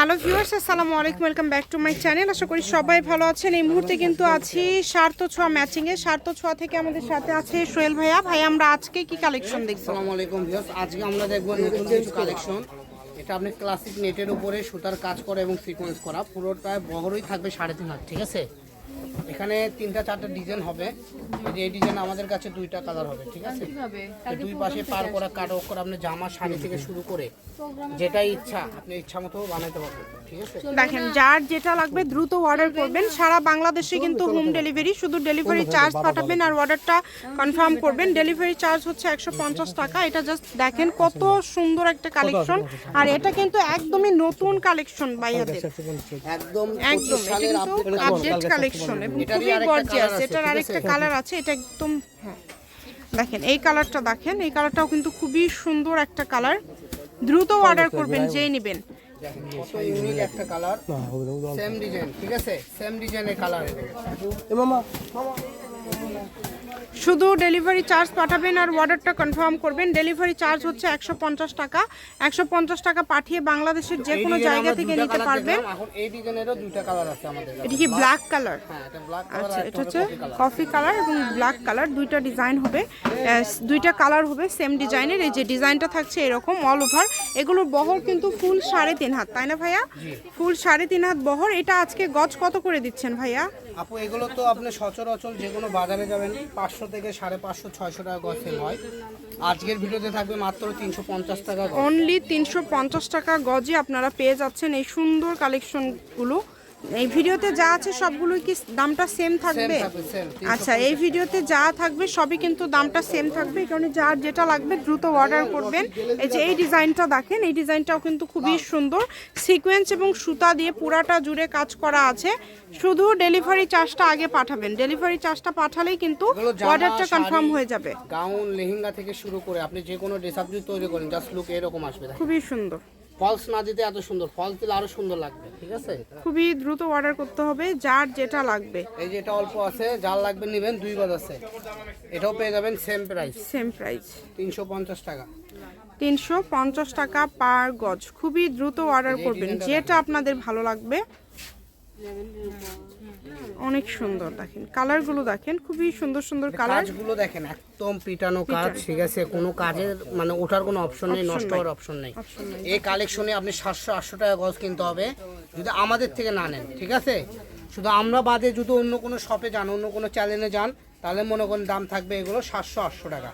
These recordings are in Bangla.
হ্যালো ভিউয়ার্স আসসালামু আলাইকুম welcome back to my channel আশা করি সবাই ভালো আছেন। এই মুহূর্তে কিন্তু আছি সার্থ ছোঁয়া ম্যাচিংয়ে সার্থ ছোঁয়া থেকে আমাদের সাথে আছে সোহেল ভাইয়া। ভাই আমরা আজকে কি কালেকশন দেখব? আসসালামু আলাইকুম ভিউয়ার্স আজকে আমরা দেখব নতুন কিছু কালেকশন এটা আপনি ক্লাসিক নেটের উপরে সুতার কাজ করা এবং সিকোয়েন্স করা। পুরোটা বহরই থাকবে সাড়ে তিন হাত, ঠিক আছে? এখানে তিনটা চারটা ডিজাইন হবে। এই যে এই ডিজাইন আমাদের কাছে দুইটা কালার হবে ঠিক আছে? দুই পাশে পার করা কাট অফ করা আপনি জামা শাড়ি থেকে শুরু করে যেটাই ইচ্ছা আপনি ইচ্ছা মতো বানাতে পারবেন। দেখেন যার যেটা লাগবে দ্রুত অর্ডার করবেন। সারা বাংলাদেশে কিন্তু হোম ডেলিভারি শুধু ডেলিভারি চার্জ পাঠাবেন আর অর্ডারটা কনফার্ম করবেন। ডেলিভারি চার্জ হচ্ছে একশো পঞ্চাশ টাকা। এটা জাস্ট দেখেন কত সুন্দর একটা কালেকশন আর এটা কিন্তু একদমই নতুন কালেকশন ভাইয়াদের একদম একদম এটা কিন্তু আপডেট কালেকশন এবং খুবই গর্জিয়াস এটার আরেকটা কালার আছে এটা একদম হ্যাঁ। দেখেন এই কালারটা দেখেন এই কালারটাও কিন্তু খুবই সুন্দর একটা কালার দ্রুত অর্ডার করবেন যেই নেবেন। দেখেন কত ইউনিক একটা কালার সেম ডিজাইন ঠিক আছে? সেম ডিজাইনের কালার শুধু ডেলিভারি চার্জ পাঠাবেন আর অর্ডারটা কনফার্ম করবেন। ডেলিভারি চার্জ হচ্ছে একশো পঞ্চাশ টাকা। একশো পঞ্চাশ টাকা পাঠিয়ে বাংলাদেশের যে কোনো জায়গা থেকে নিতে পারবেন। এটা কি ব্ল্যাক কালার আচ্ছা এটা এটা হচ্ছে কফি কালার এবং ব্ল্যাক কালার দুইটা ডিজাইন হবে। দুইটা কালার হবে সেম ডিজাইনের এই যে ডিজাইনটা থাকছে এরকম অল ওভার এগুলোর বহর কিন্তু ফুল সাড়ে তিন হাত তাই না ভাইয়া? ফুল সাড়ে তিন হাত বহর। এটা আজকে গজ কত করে দিচ্ছেন ভাইয়া? আপু এগুলো তো আপনি সচরাচর যে কোনো বাজারে যাবেন পাঁচশো থেকে সাড়ে পাঁচশো, ছয়শো টাকা গজ সেল হয়। আজকের ভিডিওতে থাকবে মাত্র তিনশো পঞ্চাশ টাকা অনলি তিনশো পঞ্চাশ টাকা গজে আপনারা পেয়ে যাচ্ছেন এই সুন্দর কালেকশনগুলো এই ভিডিওতে যা আছে সবগুলো কি দামটা সেম থাকবে? আচ্ছা এই ভিডিওতে যা থাকবে সবই কিন্তু দামটা সেম থাকবে। এই কারণে যার যেটা লাগবে দ্রুত অর্ডার করবেন। এই যে এই ডিজাইনটা দেখেন এই ডিজাইনটাও কিন্তু খুবই সুন্দর। সিকোয়েন্স এবং সুতা দিয়ে পুরাটা জুড়ে কাজ করা আছে। শুধু ডেলিভারি চার্জটা আগে পাঠাবেন। ডেলিভারি চার্জটা পাঠালেই কিন্তু অর্ডারটা কনফার্ম হয়ে যাবে। গাউন লেহেঙ্গা থেকে শুরু করে আপনি যে কোনো ড্রেস আপনি তৈরি করেন জাস্ট লুক এরকম আসবে খুবই সুন্দর। ফলস না দিতে এত সুন্দর ফলস দিলে আরও সুন্দর লাগবে ঠিক আছে? খুবই দ্রুত অর্ডার করতে হবে যার যেটা লাগবে। এই যে এটা অল্প আছে যার লাগবে নেবেন দুই গজ আছে। এটাও পেয়ে যাবেন সেম প্রাইস সেম প্রাইস তিনশো পঞ্চাশ টাকা। তিনশো পঞ্চাশ টাকা পার গজ। খুবই দ্রুত অর্ডার করবেন যেটা আপনাদের ভালো লাগবে। অনেক সুন্দর দেখেন। কালারগুলো দেখেন খুবই সুন্দর সুন্দর কালার। কাজগুলো দেখেন একদম পিটানো কাজ ঠিক আছে? কোনো কাজের মানে ওঠার কোনো অপশন নেই নষ্ট হওয়ার অপশন নেই। এই কালেকশনে আপনি সাতশো আটশো টাকা গজ কিনতে হবে যদি আমাদের থেকে না নেন ঠিক আছে? শুধু আমরা বাদে যদি অন্য কোনো শপে যান অন্য কোনো চ্যানেলে যান তাহলে মনে করেন দাম থাকবে এগুলো সাতশো আটশো টাকা।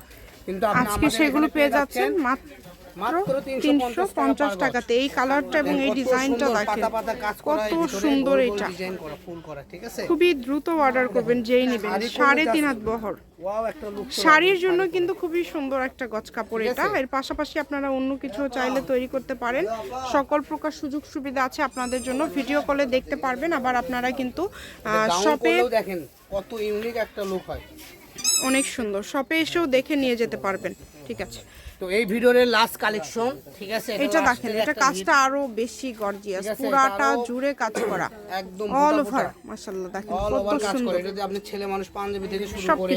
কিন্তু আপনি আজকে সেগুলো পেয়ে যাচ্ছেন মাত্র মাত্র তিনশো পঞ্চাশ টাকাতে এই কালারটা এবং এই ডিজাইনটা দেখেন। কত সুন্দর এটা খুবই দ্রুত অর্ডার করবেন যেই নেবেন। সাড়ে তিন হাত বহর। শাড়ির জন্য কিন্তু খুবই সুন্দর একটা গজ কাপড় এটা। এর পাশাপাশি আপনারা অন্য কিছু চাইলে তৈরি করতে পারেন। সকল প্রকার সুযোগ সুবিধা আছে আপনাদের জন্য। ভিডিও কলে দেখতে পারবেন। আবার আপনারা কিন্তু শপে দেখেন কত ইউনিক একটা লুক হয়। অনেক সুন্দর। শপে এসেও দেখে নিয়ে যেতে পারবেন। ঠিক আছে। তো এই ভিডিওর লাস্ট কালেকশন ঠিক আছে? এটা দেখেন এটা কাজটা আরও বেশি গর্জিয়াস পুরাটা জুড়ে কাজ করা। একদম অল ওভার মাশাআল্লাহ দেখেন কত সুন্দর করে। এটা আপনি ছেলে মানুষ পাঞ্জাবি থেকে শুরু করে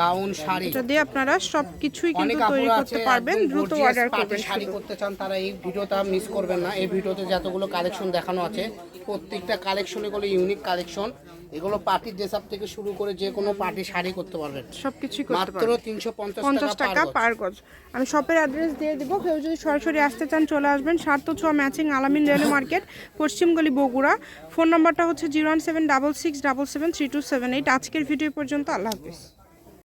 গাউন শাড়ি এটা দিয়ে আপনারা সবকিছুই কিন্তু তৈরি করতে পারবেন দ্রুত অর্ডার করবেন শাড়ি করতে চান তারা এই ভিডিওটা মিস করবেন না। এই ভিডিওতে যতগুলো কালেকশন দেখানো আছে প্রত্যেকটা কালেকশন এগুলো ইউনিক কালেকশন এগুলো পার্টির ড্রেস আপ থেকে শুরু করে যে কোনো পার্টি শাড়ি করতে পারবেন। সবকিছুই করতে মাত্র পারবেন। পঞ্চাশ টাকা টাকা পার গজ। আমি শপের অ্যাড্রেস দিয়ে দেবো কেউ যদি সরাসরি আসতে চান চলে আসবেন। সাত তো Chhoya matching Alamin railway market পশ্চিমগলি Bogura. Phone নাম্বারটা হচ্ছে zero one seven double six double seven three two seven eight. আজকের ভিডিও পর্যন্ত আল্লাহ হাফিজ।